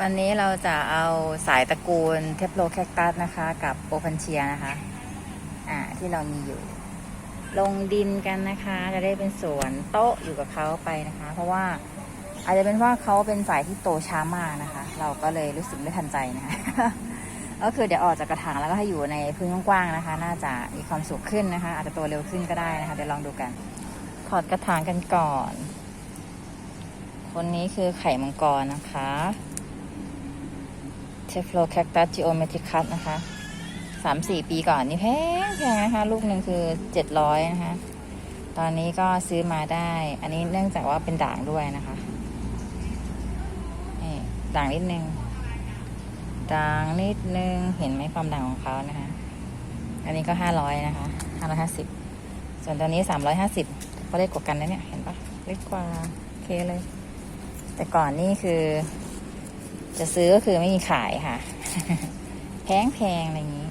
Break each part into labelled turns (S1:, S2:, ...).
S1: วันนี้เราจะเอาสายตระกูลเทปโลแคคตัสนะคะ กับโอพันเชียนะคะ อ่าที่เรามีอยู่ ลงดินกันนะคะ จะได้เป็นสวนโต๊ะอยู่กับเขาไปนะคะ เพราะว่าอาจจะเป็นว่าเขาเป็นสายที่โตช้ามากนะคะ เราก็เลยรู้สึกไม่ทันใจนะคะก็คือเดี๋ยวออกจากกระถางแล้วก็ให้อยู่ในพื้นกว้างๆนะคะ น่าจะมีความสุขขึ้นนะคะ อาจจะโตเร็วขึ้นก็ได้นะคะเดี๋ยวลองดูกัน ถอดกระถางกันก่อน คนนี้คือไข่มังกรนะคะ เทฟโลแคคตัสจิโอเมติคัสนะคะสามสี่ปีก่อนนี่แพงแพงนะคะ ลูกหนึ่งคือเจ็ดร้อยนะคะ ตอนนี้ก็ซื้อมาได้ อันนี้เนื่องจากว่าเป็นด่างด้วยนะคะนี่ด่างนิดนึง ด่างนิดนึง เห็นไหมความด่างของเขานะคะ อันนี้ก็ห้าร้อยนะคะห้าร้อยห้าสิบ ส่วนตัวนี้สามร้อยห้าสิบก็เล็กกว่ากันนะเนี่ย เห็นปะเล็กกว่าโอเคเลย แต่ก่อนนี่คือ จะซื้อก็คือไม่มีขายค่ะ แพงแพงอะไรอย่างนี้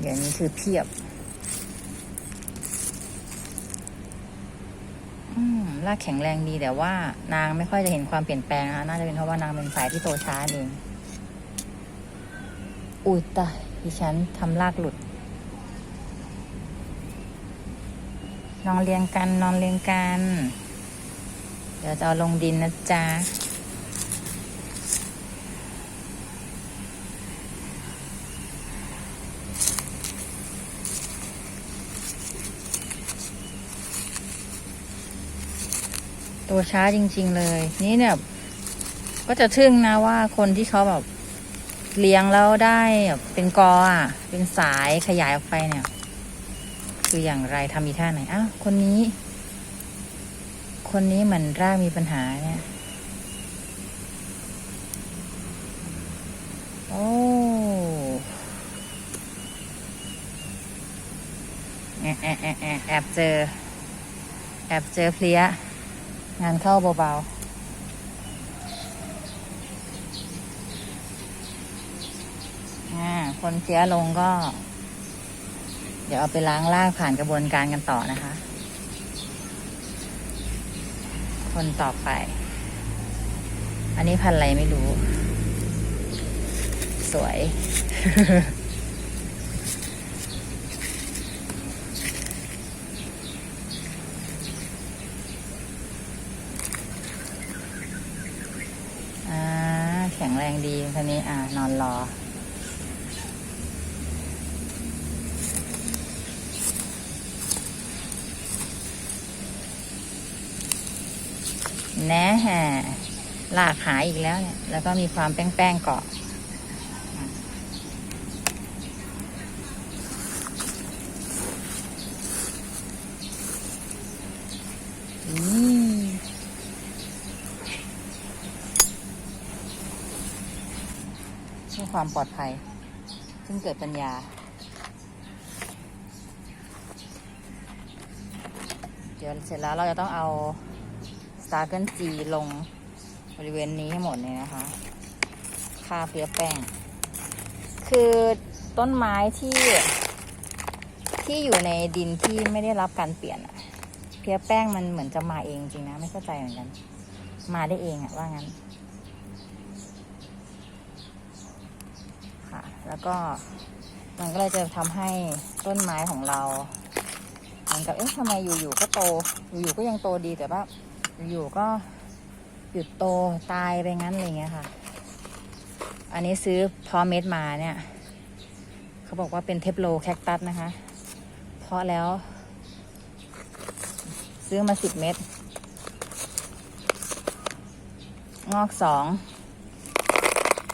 S1: เดี๋ยวนี้คือเพียบ อืมรากแข็งแรงดีแต่ว่านางไม่ค่อยจะเห็นความเปลี่ยนแปลงนะน่าจะเป็นเพราะว่านางเป็นสายที่โตช้าเองอุ้ยตายดิฉันทำรากหลุด นอนเรียงกันนอนเรียงกัน เดี๋ยวจะเอาลงดินนะจ๊ะตัวช้าจริง ๆ เลย นี่เนี่ย ก็จะทึ่งนะว่าคนที่เขาแบบเลี้ยงแล้วได้แบบเป็นกออะ เป็นสายขยายออกไปเนี่ย คืออย่างไรทำอีท่าไหนอ้าวคนนี้ คนนี้เหมือนรากมีปัญหาเนี่ย โอ้แอบแอบแอบแอบแอบเจอ แอบเจอเพลี้ย งานเข้าเบาๆอ่าคนเพลี้ยลงก็ ดี๋ยวเอาไปล้างรากผ่านกระบวนการกันต่อนะคะ คนต่อไป อันนี้พันอะไรไม่รู้ สวยอ่าแข็งแรงดีคันนี้อ่านอนรอ แน่แห่ลากหายอีกแล้วเนี่ย แล้วก็มีความแป้งๆเกาะเพื่อความปลอดภัย ซึ่งเกิดปัญญาเดี๋ยวเสร็จแล้วเราจะต้องเอา ตาเกิลจีลงบริเวณนี้ให้หมดเลยนะคะค่าเพียแป้ง คือต้นไม้ที่ ที่อยู่ในดินที่ไม่ได้รับการเปลี่ยนอะเพียแป้งมันเหมือนจะมาเองจริงนะ ไม่เข้าใจเหมือนกัน มาได้เองอะว่างั้น ค่ะ แล้วก็มันก็เลยจะทำให้ต้นไม้ของเรา เหมือนกับ เอ๊ะทำไมอยู่ๆก็โต อยู่ๆก็ยังโตดีแต่ว่า อยู่ก็หยุดโตตายไปงั้นอะไรเงี้ยค่ะ อันนี้ซื้อพาะเม็ดมาเนี่ย เขาบอกว่าเป็นเทปโลแคคตัสนะคะ เพาะแล้ว ซื้อมาสิบเม็ดงอกสอง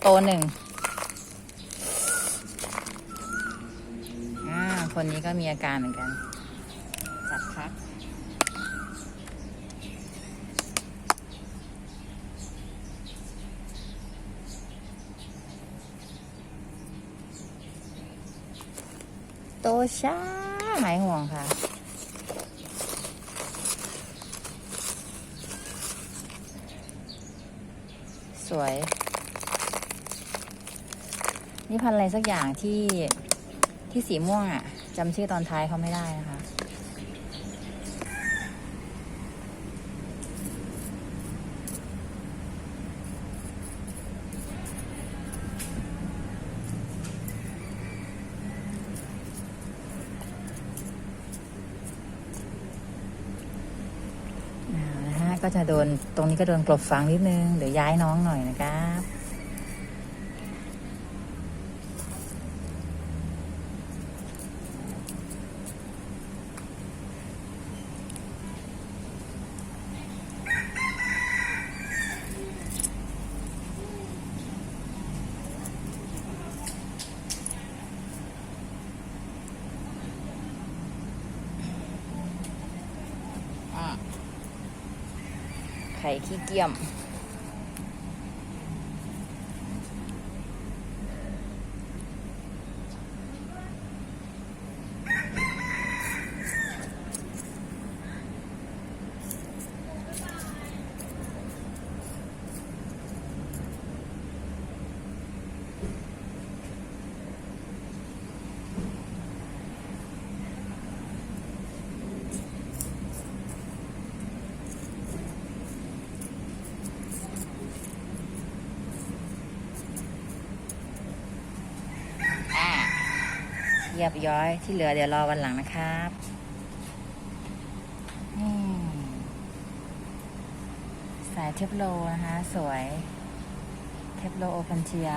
S1: โตหนึ่งอ่าคนนี้ก็มีอาการเหมือนกันจัดพัก โตช้าหายห่วงค่ะ สวย นี่พันอะไรสักอย่างที่ที่สีม่วงอะ่ะจำชื่อตอนท้ายเขาไม่ได้นะคะ ก็จะโดนตรงนี้ก็โดนกลบฝังนิดนึงเดี๋ยวย้ายน้องหน่อยนะคะ ไข่ขี้เกียม เรียบย้อยที่เหลือเดี๋ยวรอวันหลังนะครับนี่สายเทปโลนะคะ สวย เทปโลโอพันเทีย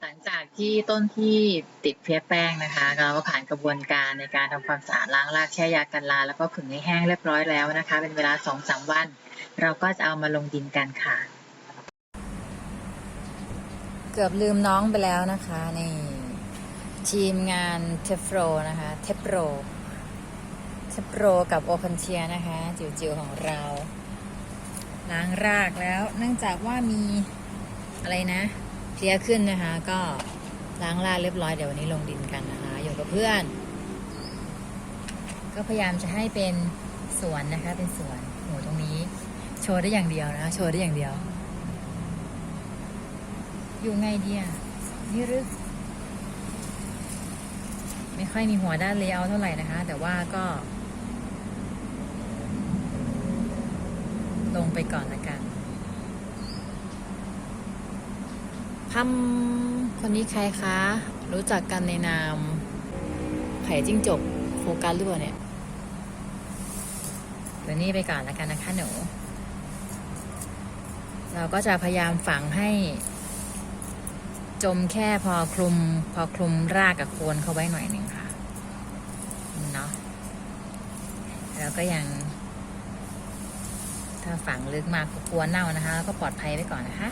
S2: หลังจากที่ต้นที่ติดเพี้ยแป้งนะคะ เราก็ผ่านกระบวนการในการทำความสะอาดล้างรากแช่ยากันราแล้วก็ผึ่งให้แห้งเรียบร้อยแล้วนะคะ เป็นเวลาสองสามวัน เราก็จะเอามาลงดินกันค่ะ
S1: กือบลืมน้องไปแล้วนะคะนี่ทีมงานเทฟโรนะคะเทปโรเทปโรกับโอพันเชียนะคะ จิ๋วๆของเราล้างรากแล้ว เนื่องจากว่ามีอะไรนะเพลียขึ้นนะคะ ก็ล้างรากเรียบร้อยเดี๋ยววันนี้ลงดินกันนะคะ อยู่กับเพื่อน ก็พยายามจะให้เป็นสวนนะคะ เป็นสวนโหตรงนี้ โชว์ได้อย่างเดียวนะ โชว์ได้อย่างเดียว อยู่ไงเดียนี่รือไม่ค่อยมีหัวด้านเลเยอร์เท่าไหร่นะคะ แต่ว่าก็ ลงไปก่อนละกันพัมคนนี้ใครคะ รู้จักกันในนามไข่จิ้งจกโฟกัสหรือเปล่าเนี่ยเดี๋ยวนี้ไปก่อนละกันนะคะหนู เราก็จะพยายามฝังให้ จมแค่พอคลุม พอคลุมรากกับโคนเขาไว้หน่อยหนึ่งค่ะเนาะแล้วก็ยัง ถ้าฝังลึกมากก็กลัวเน่านะคะ แล้วก็ปลอดภัยไว้ก่อนนะคะ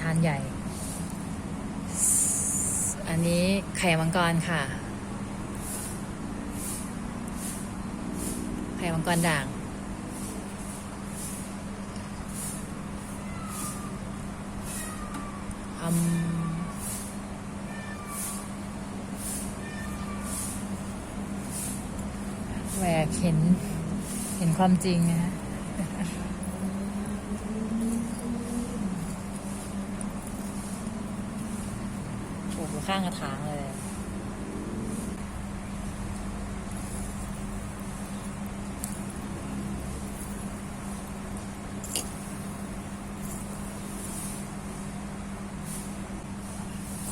S1: ทานใหญ่ อันนี้ไข่มังกรค่ะ ไข่มังกรด่าง อืมแหวกเห็น เห็นความจริงนะฮะปลูกอยู่ข้างกระถางเลย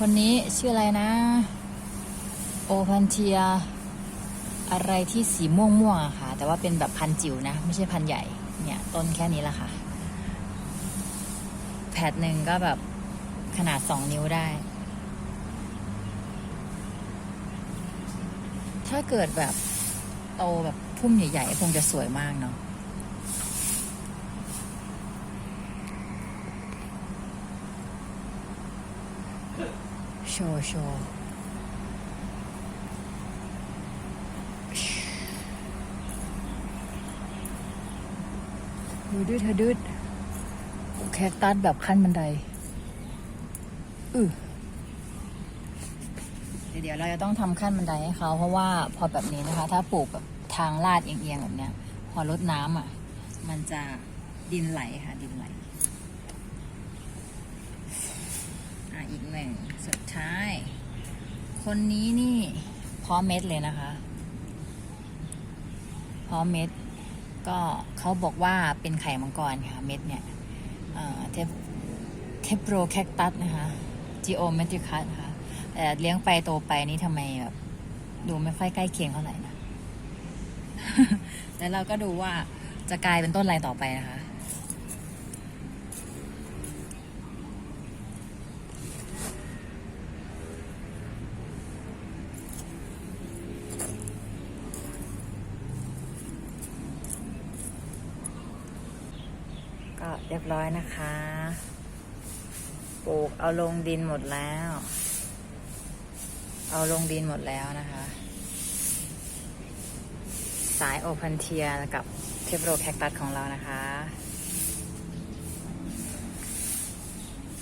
S1: คนนี้ชื่ออะไรนะ โอพันเทีย อะไรที่สีม่วงม่วงๆอะค่ะ แต่ว่าเป็นแบบพันจิ๋วนะ ไม่ใช่พันใหญ่ เนี่ยต้นแค่นี้ละค่ะ แผดหนึ่งก็แบบขนาดสองนิ้วได้ ถ้าเกิดแบบโตแบบพุ่มใหญ่ๆคงจะสวยมากเนาะ ชว์โชว์ดูดืดเธอดืดแคคตัสแบบขั้นบันไดอือเดี๋ยวเราจะต้องทำขั้นบันไดให้เขาเพราะว่าพอแบบนี้นะคะ ถ้าปลูกแบบทางลาดเอียงๆแบบเนี้ย พอลดน้ำอะ มันจะดินไหลค่ะดินไหล อะ อีกหนึ่งสุดท้าย คนนี้นี่พร้อมเม็ดเลยนะคะพร้อมเม็ด ก็เขาบอกว่าเป็นไข่มังกรค่ะ เม็ดเนี่ยเทปเทปโปรแคคตัสนะคะจีโอเมติคัสค่ะแต่เลี้ยงไปโตไปนี่ทำไมแบบดูไม่ค่อยใกล้เคียงเท่าไหร่นะ แล้วเราก็ดูว่าจะกลายเป็นต้นอะไรต่อไปนะคะ ก็เรียบร้อยนะคะ ปลูกเอาลงดินหมดแล้ว เอาลงดินหมดแล้วนะคะ สายโอพันเทียกับเทปโรแคคตัสของเรานะคะ